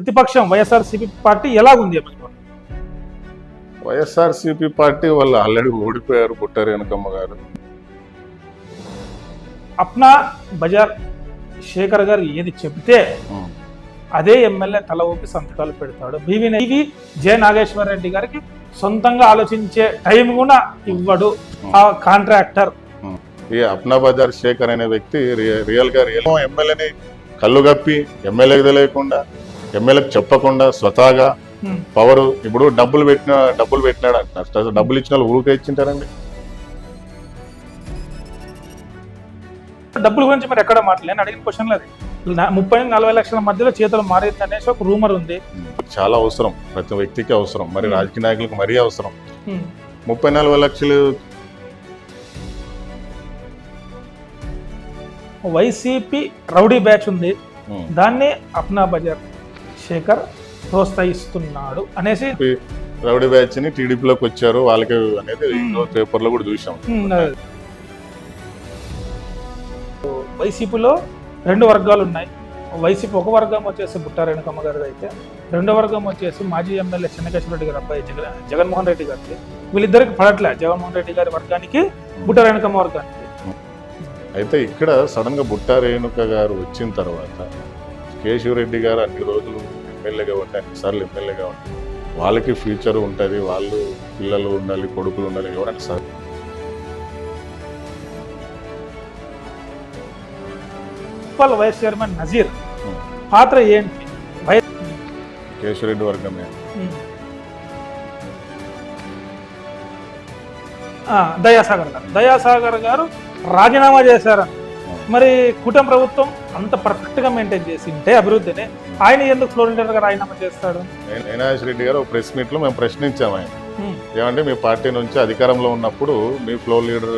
ప్రతిపక్షం వైఎస్ఆర్సీపీ పార్టీ ఎలాగుంది వైఎస్ఆర్సీపీ పార్టీ వాళ్ళు ఆల్రెడీ ఓడిపోయారు పుట్టారు వెనకమ్మ గారు. అప్నా బజార్ శేఖర్ గారు ఏది చెబితే అదే ఎమ్మెల్యే తల ఊపి సంతకాలు పెడతాడు. BV J. నాగేశ్వర రెడ్డి గారికి సొంతంగా ఆలోచించే టైం కూడా ఇవ్వడు ఆ కాంట్రాక్టర్. ఈ అప్నా బజార్ శేఖర్ అనే వ్యక్తి రియల్గా రియల్ ఎమ్మెల్యేని కళ్ళు గప్పి ఎమ్మెల్యేకి తెలియకుండా ఎమ్మెల్యేకి చెప్పకుండా స్వతహాగా హ్మ్. పవర్ ఇప్పుడు డబ్బులు పెట్టిన డబ్బులు పెట్టినాడు అంటున్నారు. డబ్బులు ఇచ్చిన వాళ్ళు ఊరికే ఇచ్చింటారండి. డబ్బుల గురించి మరి ఎక్కడ మాట్లాడలేను అడిగిన క్వశ్చన్ లేదు ముప్పై నలభై లక్షల మధ్యలో చేతులు మారింది అనేసి ఒక రూమర్ ఉంది. చాలా అవసరం. ప్రతి వ్యక్తికి అవసరం. మరి Hmm. రాజకీయ నాయకులకు మరీ అవసరం. హ్మ్. ముప్పై నలభై లక్షలు వైసీపీ రౌడీ బ్యాచ్ ఉంది. Hmm. దాన్ని అప్నా బజార్. శేఖర్ ప్రోత్సహిస్తున్నాడు అనేసి రౌడీ బ్యాచ్ని టీడీపీలోకి వచ్చారు. వాళ్ళకి అనేది Hmm. పేపర్లో కూడా చూసాం. అదే. వైసీపీలో రెండు వర్గాలు ఉన్నాయి. వైసీపీ ఒక వర్గం వచ్చేసి బుట్టారేణుకమ్మ గారిది అయితే రెండో వర్గం వచ్చేసి మాజీ ఎమ్మెల్యే చెన్నకేశ్వర రెడ్డి గారి అబ్బాయి జగన్ జగన్మోహన్ రెడ్డి గారికి వీళ్ళిద్దరికి పడట్లే జగన్మోహన్ రెడ్డి గారి వర్గానికి బుట్టారేణుకమ్మ వర్గానికి. అయితే ఇక్కడ సడన్గా బుట్టా రేణుక గారు వచ్చిన తర్వాత కేశవరెడ్డి గారు అన్ని రోజులు ఎమ్మెల్యేగా ఉంటే అన్ని సార్లు ఎమ్మెల్యేగా ఉంటే వాళ్ళకి ఫ్యూచర్ ఉంటుంది వాళ్ళు పిల్లలు ఉండాలి కొడుకులు ఉండాలి ఎవరైనా sir. Municipal vice chairman Nazeer. పాత్ర ఏంటి? కేశవరెడ్డి వర్గమే. ఆ, దయాసాగర్ గారు. దయాసాగర్ గారు రాజీనామా చేశారని. మరి కూటమి ప్రభుత్వం అంత పర్ఫెక్ట్గా మెయింటైన్ చేసి ఉంటే అభివృద్ధిని ఆయన ఎందుకు ఫ్లోర్ లీడర్గా రాజీనామా చేస్తాడు అయినాశ్ రెడ్డి గారు ఒక ప్రెస్ మీట్లో మేము ప్రశ్నించాము ఆయన. ఏమంటే మీ పార్టీ నుంచి అధికారంలో ఉన్నప్పుడు మీ ఫ్లోర్ లీడర్